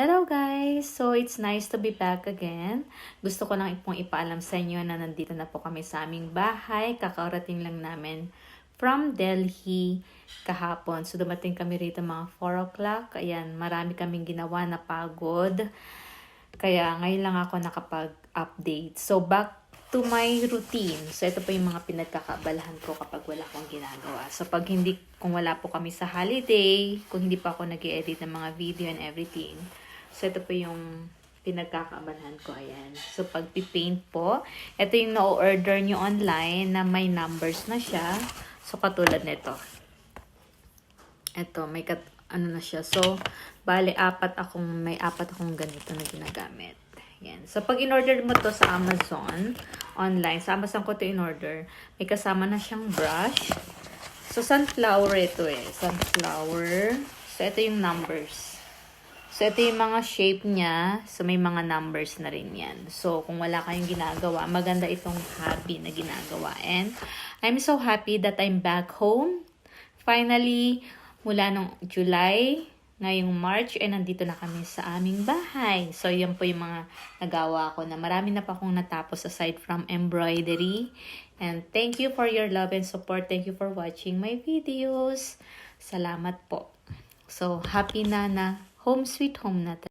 Hello guys! So, it's nice to be back again. Gusto ko lang pong ipaalam sa inyo na nandito na po kami sa aming bahay. Kakarating lang namin from Delhi kahapon. So, dumating kami rito mga 4 o'clock. Ayan, marami kaming ginawa na pagod. Kaya ngayon lang ako nakapag-update. So, back to my routine. So, ito po yung mga pinagkakabalahan ko kapag wala akong ginagawa. So, pag hindi, kung wala po kami sa holiday, kung hindi pa ako nag edit ng mga video and everything. So, ito po yung pinagkakabalahan ko. Ayan. So, pag paint po, ito yung na-order nyo online na may numbers na siya. So, katulad nito. Ito, may kat ano na siya. So, bale, apat akong, may apat akong ganito na ginagamit. Yan. So, pag in-order mo to sa Amazon, online, sa Amazon ko to in-order, may kasama na siyang brush. So, sunflower ito eh. Sunflower. So, ito yung numbers. So, ito yung mga shape niya. So, may mga numbers na rin yan. So, kung wala kayong ginagawa, maganda itong hobby na ginagawa. And, I'm so happy that I'm back home. Finally, mula nung July, ngayong March, ay nandito na kami sa aming bahay. So, yan po yung mga nagawa ko na marami na pa akong natapos aside from embroidery. And thank you for your love and support. Thank you for watching my videos. Salamat po. So, happy na na home sweet home na